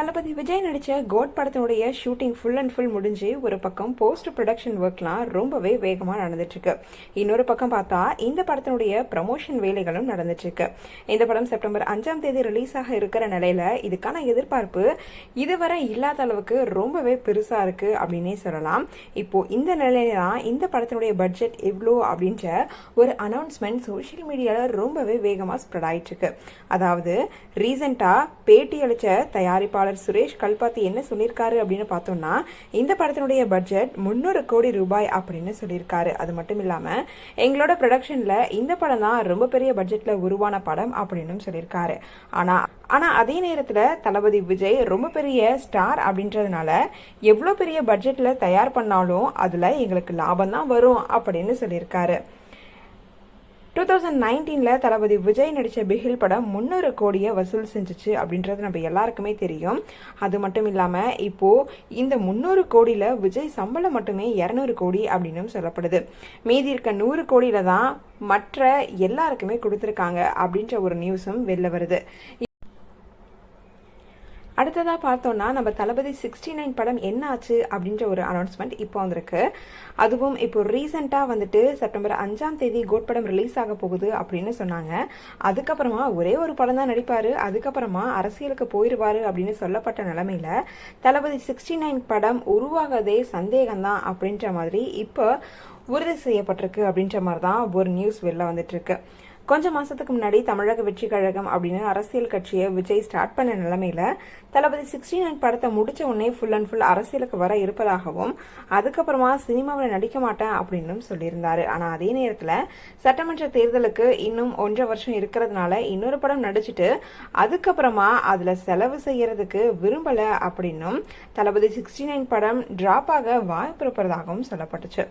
தளபதி விஜய் நடித்த கோட் படத்தினுடைய shooting full and full முடிஞ்சு ஒரு பக்கம் போஸ்ட் ப்ரொடக்ஷன் ஒர்க்லாம் ரொம்பவே வேகமாக நடந்துட்டுருக்கு. இன்னொரு பக்கம் பார்த்தா இந்த படத்தினுடைய ப்ரமோஷன் வேலைகளும் நடந்துட்டுருக்கு. இந்த படம் செப்டம்பர் அஞ்சாம் தேதி ரிலீஸ் ஆக இருக்கிற நிலையில் இதுக்கான எதிர்பார்ப்பு இதுவரை இல்லாத அளவுக்கு ரொம்பவே பெருசாக இருக்குது அப்படின்னே சொல்லலாம். இப்போ இந்த நிலையில தான் இந்த படத்தினுடைய பட்ஜெட் எவ்வளோ அப்படின்ற ஒரு அனௌன்ஸ்மெண்ட் சோஷியல் மீடியாவில் ரொம்பவே வேகமாக ஸ்ப்ரெட் ஆகிட்டுருக்கு அதாவது ரீசெண்டாக பேட்டி அளித்த தயாரிப்பாளர் சுரேஷ் கல்பாத்தி என்ன சொல்லியிருக்காரு அப்படின்னு பார்த்தோம்னா இந்த படத்தினுடைய பட்ஜெட் முந்நூறு கோடி ரூபாய் அப்படின்னு சொல்லியிருக்காரு அது மட்டும் இல்லாமல் எங்களோட ப்ரொடக்ஷனில் இந்த படம் தான் ரொம்ப பெரிய பட்ஜெட்டில் உருவான படம் அப்படின்னு சொல்லியிருக்காரு ஆனால் ஆனால் அதே நேரத்தில் தளபதி விஜய் ரொம்ப பெரிய ஸ்டார் அப்படின்றதுனால எவ்வளோ பெரிய பட்ஜெட்டில் தயார் பண்ணாலும் அதில் எங்களுக்கு லாபம் தான் வரும் அப்படின்னு சொல்லியிருக்காரு டூ தௌசண்ட் நைன்டீனில் தளபதி விஜய் நடித்த பிகில் படம் முந்நூறு கோடியை வசூல் செஞ்சுச்சு அப்படின்றது நம்ம எல்லாருக்குமே தெரியும். அது மட்டும் இல்லாமல் இப்போது இந்த முந்நூறு கோடியில் விஜய் சம்பளம் மட்டுமே இரநூறு கோடி அப்படின்னு சொல்லப்படுது. மீதி இருக்க நூறு கோடியில் தான் மற்ற எல்லாருக்குமே கொடுத்துருக்காங்க அப்படின்ற ஒரு நியூஸும் வெளில வருது. அடுத்ததாக பார்த்தோம்னா நம்ம தளபதி சிக்ஸ்டி நைன் படம் என்ன ஆச்சு அப்படின்ற ஒரு அனௌன்ஸ்மெண்ட் இப்போ வந்திருக்கு. அதுவும் இப்போ ரீசெண்டாக வந்துட்டு செப்டம்பர் அஞ்சாம் தேதி கோட் படம் ரிலீஸ் ஆக போகுது அப்படின்னு சொன்னாங்க. அதுக்கப்புறமா ஒரே ஒரு படம் தான் நடிப்பார். அதுக்கப்புறமா அரசியலுக்கு போயிடுவார் அப்படின்னு சொல்லப்பட்ட நிலமையில தளபதி சிக்ஸ்டி நைன் படம் உருவாகதே சந்தேகம்தான் அப்படின்ற மாதிரி இப்போ உறுதி செய்யப்பட்டிருக்கு அப்படின்ற மாதிரி தான் ஒரு நியூஸ் வெளில வந்துட்டு கொஞ்ச மாசத்துக்கு முன்னாடி தமிழக வெற்றி கழகம் அப்படின்னு அரசியல் கட்சியை விஜய் ஸ்டார்ட் பண்ண நிலைமையில தளபதி சிக்ஸ்டி நைன் படத்தை முடிச்ச உடனே ஃபுல் அண்ட் ஃபுல் அரசியலுக்கு வர இருப்பதாகவும் அதுக்கப்புறமா சினிமாவில் நடிக்க மாட்டேன் அப்படின்னும் சொல்லியிருந்தாரு. ஆனா அதே நேரத்தில் சட்டமன்ற தேர்தலுக்கு இன்னும் ஒன்றரை வருஷம் இருக்கிறதுனால இன்னொரு படம் நடிச்சுட்டு அதுக்கப்புறமா அதுல செலவு செய்யறதுக்கு விரும்பல அப்படின்னும் தளபதி சிக்ஸ்டி நைன் படம் டிராப் ஆக வாய்ப்பு இருப்பதாகவும் சொல்லப்பட்டுச்சு.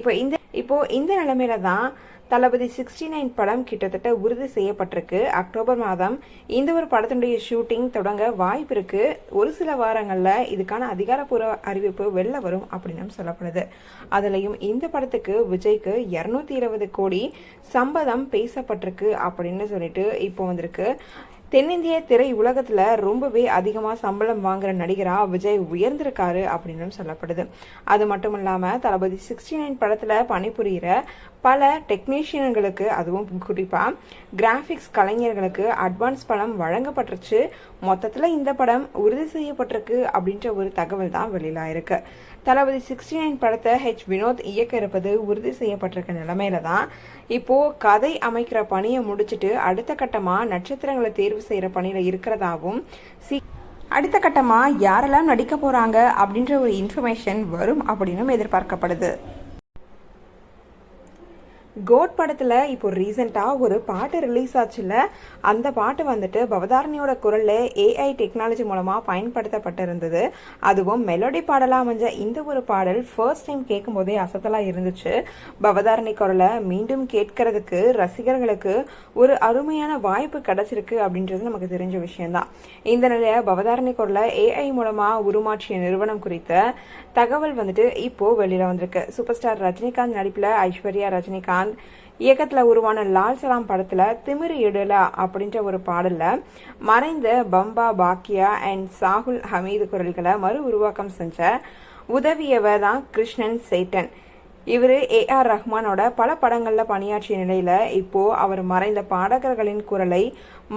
இப்போ இந்த இப்போ இந்த நிலைமையில தான் தளபதி சிக்ஸ்டி நைன் படம் கிட்டத்தட்ட உறுதி செய்யப்பட்டிருக்கு. அக்டோபர் மாதம் இந்த ஒரு படத்தினுடைய ஷூட்டிங் தொடங்க வாய்ப்பு இருக்கு. ஒரு சில வாரங்களில் இதுக்கான அதிகாரப்பூர்வ அறிவிப்பு வெளில வரும் அப்படின்னு சொல்லப்படுது. அதுலயும் இந்த படத்துக்கு விஜய்க்கு இருநூத்தி இருபது கோடி சம்பதம் பேசப்பட்டிருக்கு அப்படின்னு சொல்லிட்டு இப்போ வந்திருக்கு. தென்னிந்திய திரை உலகத்துல ரொம்பவே அதிகமா சம்பளம் வாங்குற நடிகரா விஜய் உயர்ந்திருக்காரு அப்படின்னு சொல்லப்படுது. அது மட்டும் இல்லாம தளபதி சிக்ஸ்டி நைன் படத்துல பணிபுரியிற பல டெக்னீஷியன்களுக்கு அதுவும் குறிப்பா கிராஃபிக்ஸ் கலைஞர்களுக்கு அட்வான்ஸ் பணம் வழங்கப்பட்டுருச்சு. மொத்தத்துல இந்த படம் உறுதி செய்யப்பட்டிருக்கு அப்படின்ற ஒரு தகவல் தான் வெளியில இருக்கு. தளபதி சிக்ஸ்டி நைன் படத்தை ஹெச் வினோத் இயக்க இருப்பது உறுதி செய்யப்பட்டிருக்க நிலைமையில தான் இப்போ கதை அமைக்கிற பணியை முடிச்சுட்டு அடுத்த கட்டமா நட்சத்திரங்களை தேர்வு செய்யற பணியில இருக்கிறதாவும் சி அடுத்த கட்டமா யாரெல்லாம் நடிக்க போறாங்க அப்படின்ற ஒரு இன்ஃபர்மேஷன் வரும் அப்படின்னும் எதிர்பார்க்கப்படுது. கோட் படத்தில் இப்போ ரீசெண்டாக ஒரு பாட்டு ரிலீஸ் ஆச்சுல அந்த பாட்டு வந்துட்டு பவதாரணியோட குரலில் ஏஐ டெக்னாலஜி மூலமாக பயன்படுத்தப்பட்டிருந்தது. அதுவும் மெலோடி பாடலாக அமைஞ்ச இந்த ஒரு பாடல் ஃபர்ஸ்ட் டைம் கேட்கும்போதே அசத்தலாக இருந்துச்சு. பவதாரணி குரலை மீண்டும் கேட்கறதுக்கு ரசிகர்களுக்கு ஒரு அருமையான வாய்ப்பு கிடைச்சிருக்கு அப்படின்றது நமக்கு தெரிஞ்ச விஷயம்தான். இந்த நிலைய பவதாரணி குரலை ஏஐ மூலமாக உருமாற்றிய நிறுவனம் குறித்த தகவல் வந்துட்டு இப்போ வெளியில் வந்திருக்கு. சூப்பர் ஸ்டார் ரஜினிகாந்த் நடிப்பில் ஐஸ்வர்யா ரஜினிகாந்த் இயக்கத்தில் உருவான லால் சலாம் படத்தில் திமிரு எடுலா அப்படின்ற ஒரு பாடலில் மறைந்த பம்பா பாக்கியா அண்ட் சாகுல் ஹமீது குரல்களை மறு உருவாக்கம் செஞ்ச உதவியவர் தான் கிருஷ்ணன் சேட்டன். இவர் ஏ ஆர் ரஹ்மானோட பல படங்களில் பணியாற்றிய நிலையில் இப்போ அவர் மறைந்த பாடகர்களின் குரலை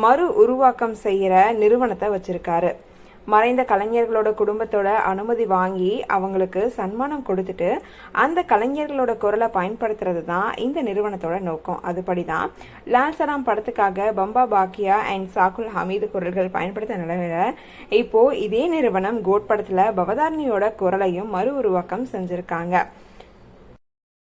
மறு உருவாக்கம் செய்கிற நிறுவனத்தை வச்சிருக்காரு. மறைந்த கலைஞர்களோட குடும்பத்தோட அனுமதி வாங்கி அவங்களுக்கு சன்மானம் கொடுத்துட்டு அந்த கலைஞர்களோட குரலை பயன்படுத்துறது தான் இந்த நிறுவனத்தோட நோக்கம். அதுபடி தான் லால் சலாம் படத்துக்காக பம்பா பாக்கியா அண்ட் சாகுல் ஹமீது குரல்கள் பயன்படுத்த நிலவில இப்போ இதே நிறுவனம் கோட் படத்துல பவதாரணியோட குரலையும் மறு உருவாக்கம் செஞ்சிருக்காங்க.